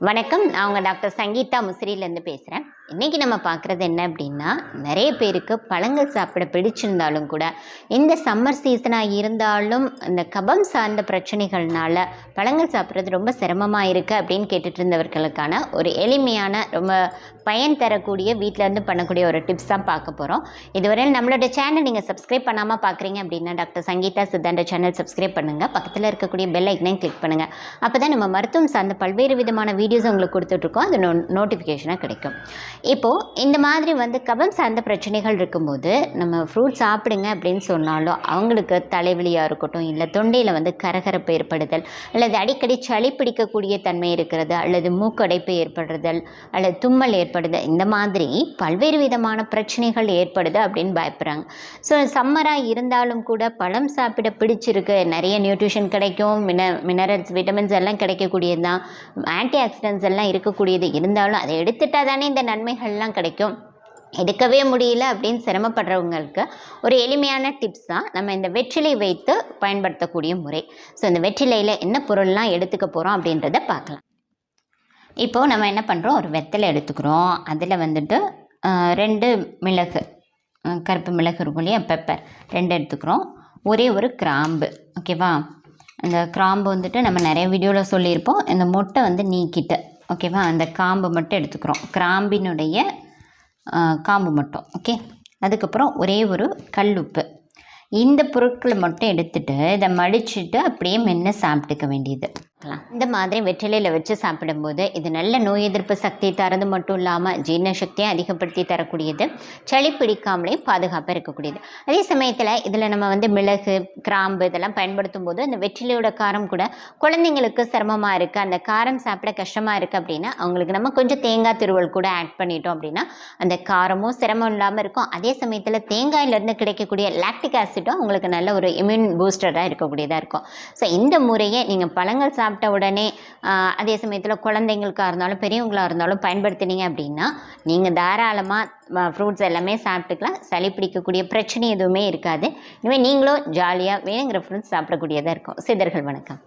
வணக்கம். நான் உங்கள் டாக்டர் சங்கீதா முசிறியிலேருந்து பேசுகிறேன் இன்றைக்கி நம்ம பார்க்குறது என்ன அப்படின்னா நிறைய பேருக்கு பழங்கள் சாப்பிட பிடிச்சிருந்தாலும் கூட இந்த சம்மர் சீசனாக இருந்தாலும் இந்த கபம் சார்ந்த பிரச்சனைகள்னால பழங்கள் சாப்பிட்றது ரொம்ப சிரமமாக இருக்குது அப்படின்னு கேட்டுட்டு இருந்தவர்களுக்கான ஒரு எளிமையான ரொம்ப பயன் தரக்கூடிய வீட்டில் இருந்து பண்ணக்கூடிய ஒரு டிப்ஸ் தான் பார்க்க போகிறோம் இதுவரை நம்மளோட சேனல் நீங்கள் சப்ஸ்கிரைப் பண்ணாமல் பார்க்குறீங்க அப்படின்னா டாக்டர் சங்கீதா சித்தாண்ட சேனல் சப்ஸ்கிரைப் பண்ணுங்கள் பக்கத்தில் இருக்கக்கூடிய பெல் ஐக்கனையும் கிளிக் பண்ணுங்கள் அப்போ தான் நம்ம மருத்துவம் சார்ந்த பல்வேறு விதமான வீடியோஸ் உங்களுக்கு கொடுத்துட்ருக்கோம் அது நோ நோட்டிஃபிகேஷனாக கிடைக்கும். இப்போது இந்த மாதிரி வந்து கபம் சார்ந்த பிரச்சனைகள் இருக்கும்போது நம்ம ஃப்ரூட் சாப்பிடுங்க அப்படின்னு சொன்னாலும் அவங்களுக்கு தலைவலியாக இருக்கட்டும் இல்லை தொண்டையில் வந்து கரகரப்பு ஏற்படுதல் அல்லது அடிக்கடி சளி பிடிக்கக்கூடிய தன்மை இருக்கிறது அல்லது மூக்கடைப்பு ஏற்படுதல் அல்லது தும்மல் ஏற்படுதல் இந்த மாதிரி பல்வேறு விதமான பிரச்சனைகள் ஏற்படுது அப்படின்னு பயப்படுறாங்க. ஸோ சம்மராக இருந்தாலும் கூட பழம் சாப்பிட பிடிச்சிருக்கு நிறைய நியூட்ரிஷன் கிடைக்கும் மின மினரல்ஸ் விட்டமின்ஸ் எல்லாம் கிடைக்கக்கூடியது தான் ஆன்டி ஆக்சிடென்ட்ஸ் எல்லாம் இருக்கக்கூடியது. இருந்தாலும் அதை எடுத்துட்டால் தானே இந்த நன்மைகள்லாம் கிடைக்கும். எடுக்கவே முடியல அப்படின்னு சிரமப்படுறவங்களுக்கு ஒரு எளிமையான டிப்ஸ் தான் நம்ம இந்த வெற்றிலை வைத்து பயன்படுத்தக்கூடிய முறை. ஸோ இந்த வெற்றிலையில் என்ன பொருள்லாம் எடுத்துக்க போகிறோம் அப்படின்றத பார்க்கலாம். இப்போது நம்ம என்ன பண்ணுறோம் ஒரு வெத்தலை எடுத்துக்கிறோம். அதில் வந்துட்டு ரெண்டு மிளகு கருப்பு மிளகு இருக்கும் இல்லையா? பெப்பர். ரெண்டு எடுத்துக்கிறோம். ஒரே ஒரு கிராம்பு. ஓகேவா? அந்த கிராம்பு வந்துட்டு நம்ம நிறைய வீடியோவில் சொல்லியிருப்போம். இந்த மொட்டை வந்து நீக்கிட்டு ஓகேவா அந்த காம்பு மட்டும் எடுத்துக்கிறோம். கிராம்பினுடைய காம்பு மட்டும் ஓகே அதுக்கப்புறம் ஒரே ஒரு கல்லுப்பு இந்த பொருட்களை மட்டும் எடுத்துட்டு இதை மடிச்சுட்டு அப்படியே மென்று சாப்பிட்டுக்க வேண்டியது? இந்த மாதிரி வெற்றிலையில் வச்சு சாப்பிடும்போது இது நல்ல நோய் எதிர்ப்பு சக்தி தரது மட்டும் இல்லாமல் ஜீரண சக்தியை அதிகப்படுத்தி தரக்கூடியது. சளி பிடிக்காமலே பாதுகாப்பாக இருக்கக்கூடியது. அதே சமயத்தில் இதில் நம்ம வந்து மிளகு கிராம்பு இதெல்லாம் பயன்படுத்தும் போது அந்த வெற்றிலையோட காரம் கூட குழந்தைங்களுக்கு சிரமமாக இருக்குது அந்த காரம் சாப்பிட கஷ்டமாக இருக்குது அப்படின்னா அவங்களுக்கு நம்ம கொஞ்சம் தேங்காய் திருவள் கூட ஆட் பண்ணிட்டோம் அப்படின்னா அந்த காரமும் சிரமம் இல்லாமல் இருக்கும். அதே சமயத்தில் தேங்காயிலேருந்து கிடைக்கக்கூடிய லாக்டிக் ஆசிட்டும் உங்களுக்கு நல்ல ஒரு இம்யூன் பூஸ்டராக இருக்கக்கூடியதாக இருக்கும். ஸோ இந்த முறையை நீங்கள் பழங்கள் சாப்பிட்ட உடனே அதே சமயத்தில் குழந்தைங்களுக்காக இருந்தாலும் பெரியவங்களாக இருந்தாலும் பயன்படுத்தினீங்க அப்படின்னா நீங்கள் தாராளமாக ஃப்ரூட்ஸ் எல்லாமே சாப்பிட்டுக்கலாம். சளி பிடிக்கக்கூடிய பிரச்சனை எதுவுமே இருக்காது. இனிமேல் நீங்களும் ஜாலியாக வேணுங்கிற ஃப்ரூட்ஸ் சாப்பிடக்கூடியதாக இருக்கும். சிதர்கள் வணக்கம்.